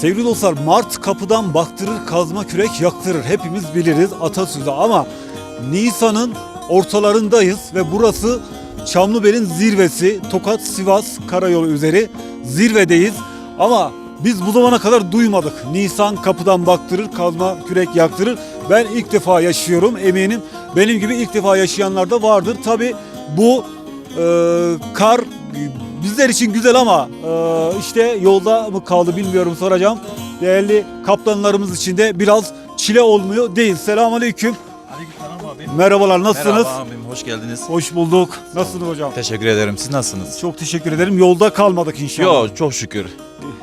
Sevgili dostlar Mart kapıdan baktırır kazma kürek yaktırır. Hepimiz biliriz atasözü ama Nisan'ın ortalarındayız ve burası Çamlıbel'in zirvesi. Tokat Sivas karayolu üzeri zirvedeyiz. Ama biz bu zamana kadar duymadık. Nisan kapıdan baktırır kazma kürek yaktırır. Ben ilk defa yaşıyorum eminim. Benim gibi ilk defa yaşayanlar da vardır. Tabi bu e, kar bizler için güzel ama e, işte yolda mı kaldı bilmiyorum soracağım. Değerli kaptanlarımız için de biraz çile olmuyor değil. Selamünaleyküm. Merhabalar nasılsınız? Merhaba abim, hoş geldiniz. Hoş bulduk. Nasılsınız hocam? Teşekkür ederim. Siz nasılsınız? Çok teşekkür ederim. Yolda kalmadık inşallah. Yok, çok şükür.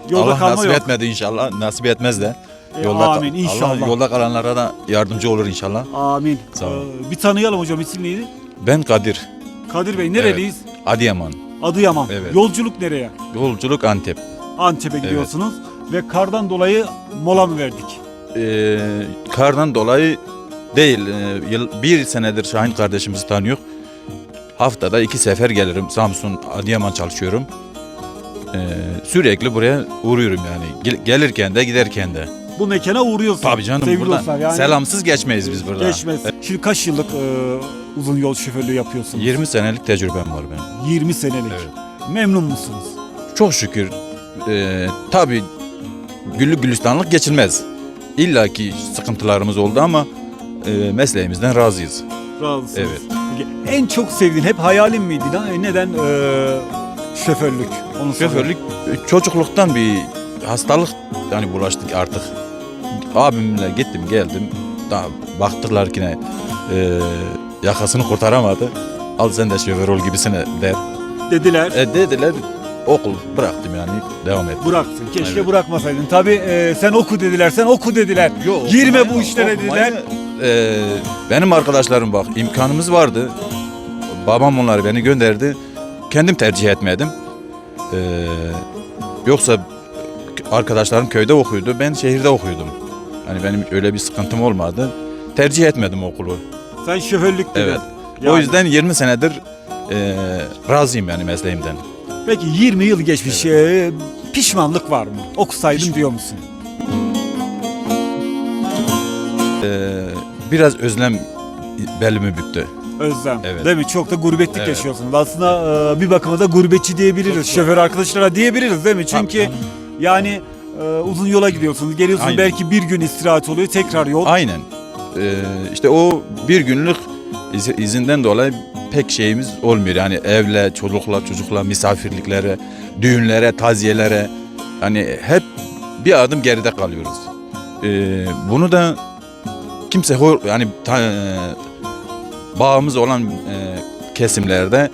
Yolda Allah kalma nasip yok. etmedi inşallah. Nasip etmez de. E, amin inşallah. Allah yolda kalanlara da yardımcı olur inşallah. Amin. Sağ olun. Ee, bir tanıyalım hocam isim neydi? Ben Kadir. Kadir Bey nereliyiz? Adıyaman. Adıyaman. Evet. Yolculuk nereye? Yolculuk Antep. Antep'e gidiyorsunuz ve kardan dolayı mola mı verdik? Ee, kardan dolayı değil. e, yıl, bir senedir Şahin kardeşimizi tanıyor. Haftada iki sefer gelirim. Samsun, Adıyaman çalışıyorum. Ee, sürekli buraya uğruyorum yani. Gel- gelirken de giderken de. Bu mekana uğruyorsunuz. Tabii canım Sevgili burada dostlar, yani selamsız geçmeyiz biz burada. Geçmez. Şimdi kaç yıllık e, uzun yol şoförlüğü yapıyorsunuz? 20 senelik tecrübem var benim. 20 senelik. Evet. Memnun musunuz? Çok şükür e, tabii güllük gülistanlık geçilmez. İlla ki sıkıntılarımız oldu ama e, mesleğimizden razıyız. Razısınız. Evet. Peki, en çok sevdiğin hep hayalin miydi? lan? E, Neden e, şoförlük? Onu soruyorum. Şoförlük e, çocukluktan bir hastalık yani bulaştık artık. Abimle gittim geldim. Daha baktılar ki ne e, yakasını kurtaramadı. Al sen de şoför ol gibisine der. dediler. E, dediler okul bıraktım yani devam ettim. Bıraktın. Keşke Evet. bırakmasaydın. Tabii e, sen oku dediler. Sen oku dediler. Yok, Girme okumayı- bu işlere okumayı, dediler. e, benim arkadaşlarım bak imkanımız vardı. Babam onları beni gönderdi. Kendim tercih etmedim. E, yoksa arkadaşlarım köyde okuyordu. Ben şehirde okuyordum. Hani benim öyle bir sıkıntım olmadı. Tercih etmedim okulu. Sen şoförlük dedin. Evet. O Yani- yüzden 20 senedir e, razıyım yani mesleğimden. Peki 20 yıl geçmiş. e, pişmanlık var mı? Okusaydım diyor musun? E, biraz özlem belimi büktü. Özlem. Evet. Değil mi? Çok da gurbetlik Evet. yaşıyorsunuz. Aslında e, bir bakıma da gurbetçi diyebiliriz. Şoför arkadaşlara diyebiliriz değil mi? Çünkü Tabii, yani e, uzun yola gidiyorsunuz. Geliyorsunuz Aynen. belki bir gün istirahat oluyor. Tekrar yol. Aynen. Ee, işte o bir günlük iz- izinden dolayı pek şeyimiz olmuyor. Yani evle, çocukla, çocukla, misafirliklere, düğünlere, taziyelere hani hep bir adım geride kalıyoruz. Ee, bunu da kimse hor, yani ta- e, bağımız olan e, kesimlerde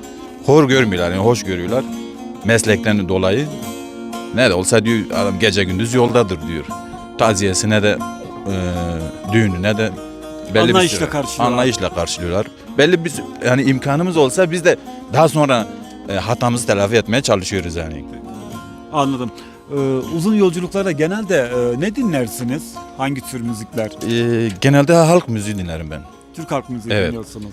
hor görmüyorlar, yani hoş görüyorlar meslekten dolayı. Ne de olsa diyor adam gece gündüz yoldadır diyor. Taziyesine de e, düğününe de belli bir Anlayışla süre- karşılıyorlar. Anlayışla karşılıyorlar. Belli bir yani imkanımız olsa biz de daha sonra e, hatamızı telafi etmeye çalışıyoruz yani. Anladım. E, uzun yolculuklarda genelde e, ne dinlersiniz? Hangi tür müzikler? E, genelde halk müziği dinlerim ben. Türk halk müziği Evet. dinliyorsunuz.